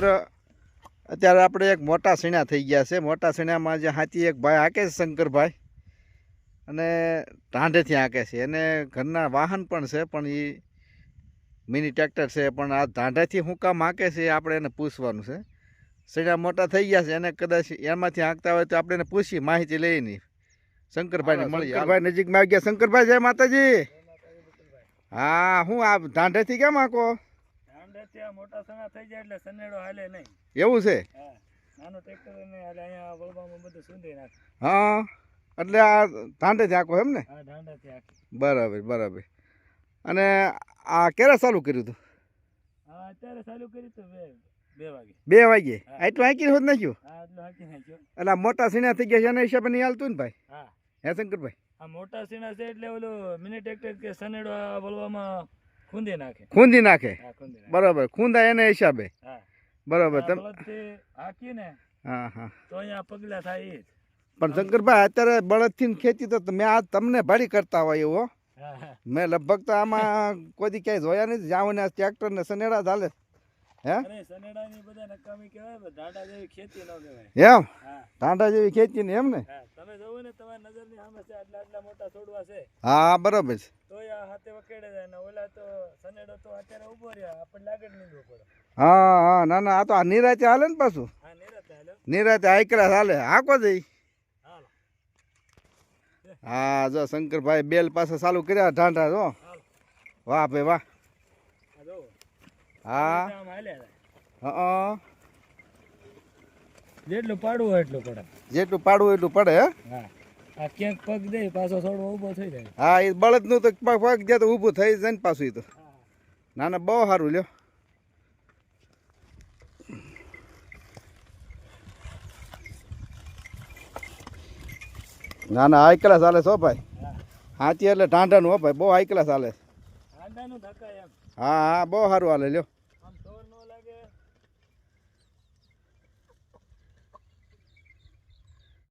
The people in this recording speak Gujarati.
મિત્ર અત્યારે આપણે એક મોટા સીણા થઈ ગયા છે. મોટા સીણામાં જે હાથી એક ભાઈ હાંકે છે શંકરભાઈ. અને ઢાંઢેથી હાંકે છે. એને ઘરના વાહન પણ છે પણ એ મિની ટ્રેક્ટર છે. પણ આ ઢાંઢેથી શું કામ હાંકે છે આપણે એને પૂછવાનું છે. સીણા મોટા થઈ ગયા છે. એને કદાચ એમાંથી હાંકતા હોય તો આપણે એને પૂછી માહિતી લઈ નહીં શંકરભાઈને મળી ભાઈ નજીકમાં આવી ગયા. શંકરભાઈ જય માતાજી. હા હું આ ઢાંઢેથી કેમ હાંકો? ઠંડે મોટા સણા થઈ જાય એટલે સનેડો હાલે નહીં. એવું છે? હા. નાનો ટ્રેક્ટર ને હાલે અહીંયા વળવામાં બધું સુંધી નાખે. હા. એટલે આ ઢાંઢેથી હાંકો એમ ને? હા ઢાંડાથી આખી. બરાબર બરાબર. અને આ ક્યારે ચાલુ કર્યું હતું હા અત્યારે ચાલુ કર્યું હતું બે બે વાગે. બે વાગે? આટલું હાંકી હોત નાખ્યું હા હાકી નાખ્યો એટલે મોટા સીણા થઈ ગયા છે એના હિસાબે નહીં હાલતું ને ભાઈ? હા. હે શંકરભાઈ? આ મોટા સીણા છે એટલે ઓલું મિની ટ્રેક્ટર કે સનેડો વળવામાં ખૂંદી નાખે. ખૂંદી નાખે. બરાબર ખૂંદા એના હિસાબે. બરાબર તમે હાકી ને હા હા. તો અહીંયા પગલા થાય એ પણ શંકરભાઈ અત્યારે બળદથી ખેતી તો મેં આ તમને ભાડી કરતા હોય એવો. મેં લગભગ તો આમાં કોઈ ક્યાંય જોયા નથી. જાવ ને ટ્રેક્ટર ને સનેડા ચાલે. હે? એમ હા જેવી ખેતી ને એમ? ને? હા તમે જોવો ને તમારી નજરની સામે આટલા આટલા મોટા છોડવા છે. હા બરાબર છે. હાથે વકેડે જાય ને ઓલા તો સનેડો તો અત્યારે ઊભો રહ્યા આપણને લાગે નહીં પડે. હા હા ના ના આ તો આ નિરાતે હાલે ને પાછું. હા નિરાતે હાલો. નિરાતે આઈકરા હાલે. હાકો જઈ હા જો શંકરભાઈ બેલ પાસે ચાલુ કર્યા ઢાંઢા જો. વાહ ભાઈ વાહ. હા. હા જેટલું પાડવું એટલું પડે. જેટલું પાડવું એટલું પડે હે? હા. આ ક્યાંક પગ દે પાછો છોડવો ઊભો થઈ જાય. હા એ બળદનું તો પગ જાય તો ઊભું થઈ જાય ને પાછું એ તો. ના ના બહુ સારું લ્યો. ના ના હાઈ ચાલે છો ભાઈ. હાથી એટલે ઢાંઢાનું હો ભાઈ બહુ હાઈ ચાલે હા હા બહુ સારું હાલે લ્યો.